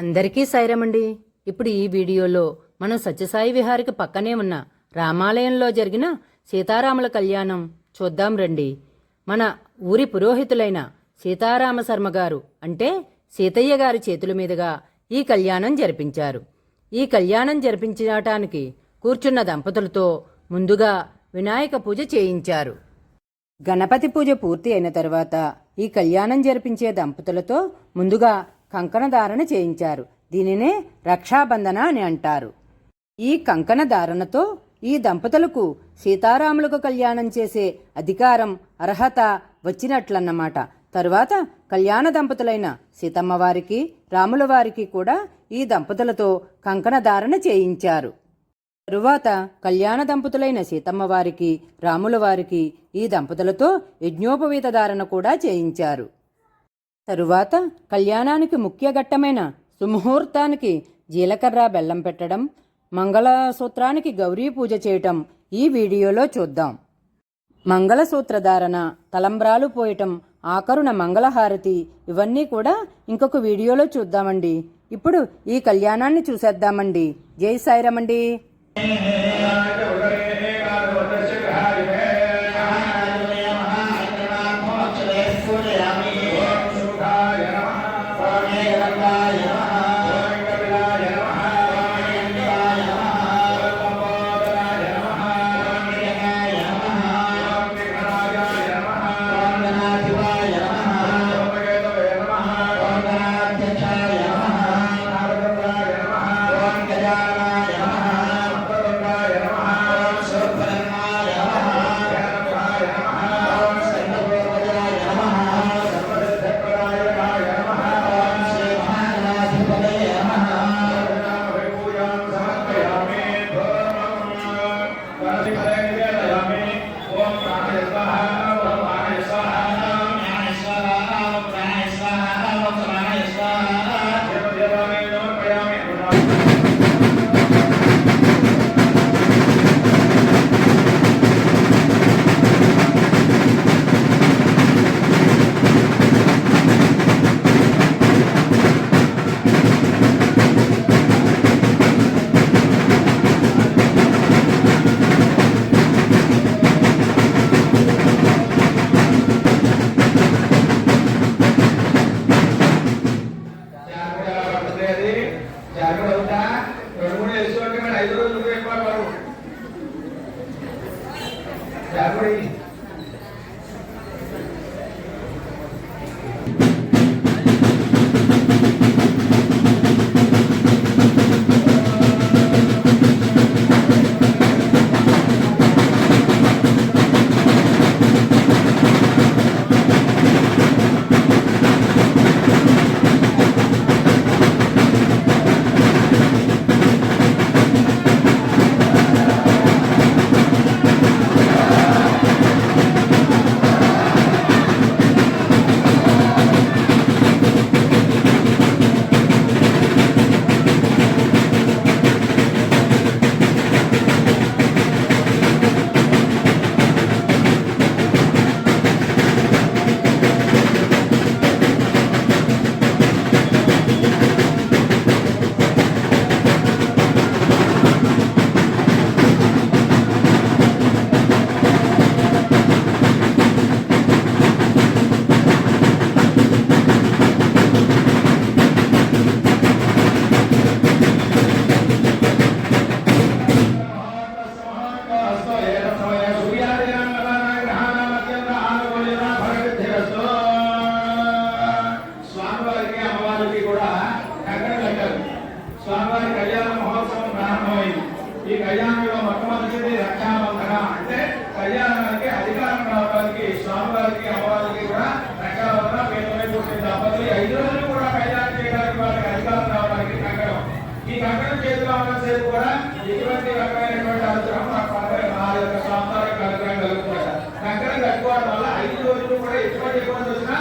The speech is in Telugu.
అందరికీ సైరమండి. ఇప్పుడు ఈ వీడియోలో మనం సత్యసాయి విహారికి పక్కనే ఉన్న రామాలయంలో జరిగిన సీతారాముల కళ్యాణం చూద్దాం రండి. మన ఊరి పురోహితులైన సీతారామ శర్మ గారు అంటే సీతయ్య గారి చేతుల మీదుగా ఈ కళ్యాణం జరిపించారు. ఈ కళ్యాణం జరిపించటానికి కూర్చున్న దంపతులతో ముందుగా వినాయక పూజ చేయించారు. గణపతి పూజ పూర్తి అయిన తర్వాత ఈ కళ్యాణం జరిపించే దంపతులతో ముందుగా కంకణధారణ చేయించారు. దీనినే రక్షాబంధన అని అంటారు. ఈ కంకణ ధారణతో ఈ దంపతులకు సీతారాములకు కళ్యాణం చేసే అధికారం అర్హత వచ్చినట్లన్నమాట. తరువాత కళ్యాణ దంపతులైన సీతమ్మ వారికి రాముల వారికి కూడా ఈ దంపతులతో కంకణధారణ చేయించారు. తరువాత కళ్యాణ దంపతులైన సీతమ్మ వారికి రాముల వారికి ఈ దంపతులతో యజ్ఞోపవీత ధారణ కూడా చేయించారు. తరువాత కళ్యాణానికి ముఖ్య ఘట్టమైన సుముహూర్తానికి జీలకర్ర బెల్లం పెట్టడం మంగళసూత్రానికి గౌరీ పూజ చేయటం ఈ వీడియోలో చూద్దాం. మంగళసూత్ర ధారణ తలంబ్రాలు పోయటం ఆకరుణ మంగళహారతి ఇవన్నీ కూడా ఇంకొక వీడియోలో చూద్దామండి. ఇప్పుడు ఈ కళ్యాణాన్ని చూసేద్దామండి. జై సాయిరమండి. Thank you. ఈ కంకణం చేతిలో ఉన్నసేపు కూడా ఎటువంటి రకమైనటువంటి అనుగ్రహం మాకు పంపే మా యొక్క స్వామివారికి అనుగ్రహం కలుగుతుంది కంకణం కట్టుకోవడం వల్ల ఐదు రోజులు కూడా ఎటువంటి ఇబ్బంది వచ్చినా